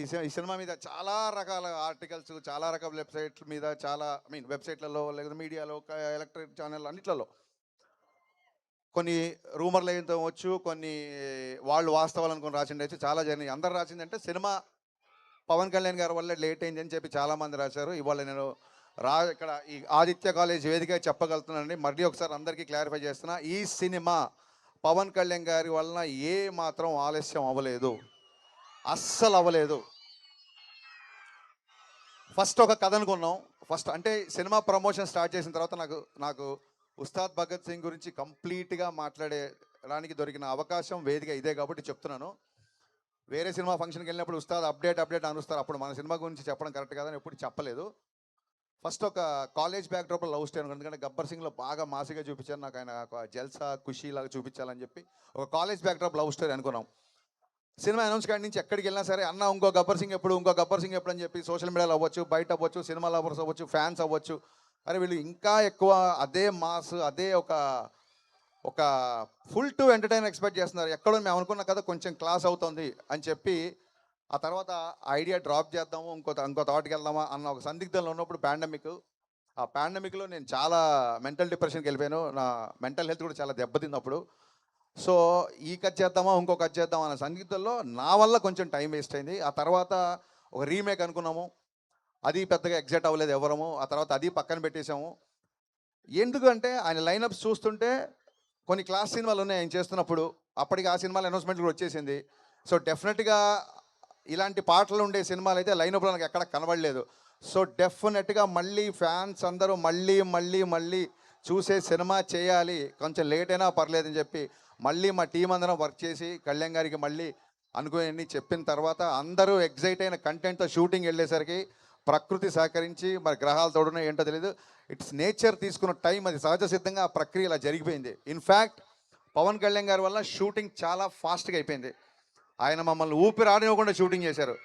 ఈ సినిమా ఈ సినిమా మీద చాలా రకాల ఆర్టికల్స్ చాలా రకాల వెబ్సైట్ల మీద చాలా ఐ మీన్ వెబ్సైట్లలో లేదా మీడియాలో ఎలక్ట్రిక్ ఛానల్ అన్నిట్లలో. కొన్ని రూమర్లు అయితే వచ్చు కొన్ని వాళ్ళు వాస్తవాలు అనుకుని రాసిండి అయితే చాలా జరిగినాయి. అందరు రాసిందంటే సినిమా పవన్ కళ్యాణ్ గారి వల్ల లేట్ అయింది అని చెప్పి చాలామంది రాశారు. ఇవాళ నేను రా ఇక్కడ ఈ ఆదిత్య కాలేజ్ వేదిక చెప్పగలుగుతున్నానండి. మళ్ళీ ఒకసారి అందరికీ క్లారిఫై చేస్తున్నా ఈ సినిమా పవన్ కళ్యాణ్ గారి వలన ఏ మాత్రం ఆలస్యం అవ్వలేదు. అస్సలు అవ్వలేదు ఫస్ట్ ఒక కథ అనుకున్నాం. ఫస్ట్ అంటే సినిమా ప్రమోషన్ స్టార్ట్ చేసిన తర్వాత నాకు నాకు ఉస్తాద్ భగత్ సింగ్ గురించి కంప్లీట్గా మాట్లాడేడానికి దొరికిన అవకాశం వేదిక ఇదే కాబట్టి చెప్తున్నాను. వేరే సినిమా ఫంక్షన్కి వెళ్ళినప్పుడు ఉస్తాద్ అప్డేట్ అప్డేట్ అనుస్తారు అప్పుడు మన సినిమా గురించి చెప్పడం కరెక్ట్ కాదని ఎప్పుడు చెప్పలేదు. ఫస్ట్ ఒక college back backdrop love story ఎందుకంటే గబ్బర్ సింగ్లో బాగా మాసిగా చూపించారు. నాకు ఆయన ఒక జల్సా ఖుషీ లాగా చూపించాలని చెప్పి ఒక కాలేజ్ బ్యాక్డ్రాప్ లవ్ స్టోరీ అనుకున్నాం. సినిమా అనౌన్స్ కాడి నుంచి ఎక్కడికి వెళ్ళినా సరే అన్న ఇంకో గబ్బర్ సింగ్ ఎప్పుడు ఇంకో గబ్బర్ సింగ్ ఎప్పుడు అని చెప్పి సోషల్ మీడియాలో అవ్వచ్చు బయట అవ్వచ్చు సినిమా లవర్స్ అవ్వచ్చు ఫ్యాన్స్ అవ్వచ్చు. అరే వీళ్ళు ఇంకా ఎక్కువ అదే మాస్ అదే ఒక ఒక ఫుల్ టు ఎంటర్టైన్ ఎక్స్పెక్ట్ చేస్తున్నారు. ఎక్కడో మేము అనుకున్న కదా కొంచెం క్లాస్ అవుతుంది అని చెప్పి ఆ తర్వాత ఐడియా డ్రాప్ చేద్దాము ఇంకో ఇంకో థాట్కి వెళ్దామా అన్న ఒక సందిగ్ధంలో ఉన్నప్పుడు పాండమిక్ ఆ పాండమిక్లో నేను చాలా మెంటల్ డిప్రెషన్కి వెళ్ళిపోయాను. నా మెంటల్ హెల్త్ కూడా చాలా దెబ్బతింది అప్పుడు సో ఈ కట్ చేద్దామా ఇంకో కట్ చేద్దామా అన్న సంగీతంలో నా వల్ల కొంచెం టైం వేస్ట్ అయింది. ఆ తర్వాత ఒక రీమేక్ అనుకున్నాము. అది పెద్దగా ఎగ్జైట్ అవ్వలేదు ఎవరము. ఆ తర్వాత అది పక్కన పెట్టేశాము. ఎందుకంటే ఆయన లైనప్స్ చూస్తుంటే కొన్ని క్లాస్ సినిమాలు ఉన్నాయి ఆయన చేస్తున్నప్పుడు. అప్పటికి ఆ సినిమాల అనౌన్స్మెంట్ కూడా వచ్చేసింది. సో డెఫినెట్గా ఇలాంటి పాటలు ఉండే సినిమాలు అయితే లైనప్లో నాకు ఎక్కడ కనబడలేదు. సో డెఫినెట్గా మళ్ళీ ఫ్యాన్స్ అందరూ మళ్ళీ మళ్ళీ మళ్ళీ చూసే సినిమా చేయాలి. కొంచెం లేట్ అయినా పర్లేదని చెప్పి మళ్ళీ మా టీం అందరం వర్క్ చేసి కళ్యాణ్ గారికి మళ్ళీ అనుకుని చెప్పిన తర్వాత అందరూ ఎగ్జైట్ అయిన కంటెంట్తో షూటింగ్ వెళ్ళేసరికి ప్రకృతి సహకరించి మరి గ్రహాలు తోడున ఏంటో తెలియదు ఇట్స్ నేచర్ తీసుకున్న టైం అది సహజ సిద్ధంగా ఆ ప్రక్రియ ఇలా జరిగిపోయింది. ఇన్ఫ్యాక్ట్ పవన్ కళ్యాణ్ గారి వల్ల షూటింగ్ చాలా ఫాస్ట్గా అయిపోయింది. ఆయన మమ్మల్ని ఊపిరి ఆడనివ్వకుండా షూటింగ్ చేశారు.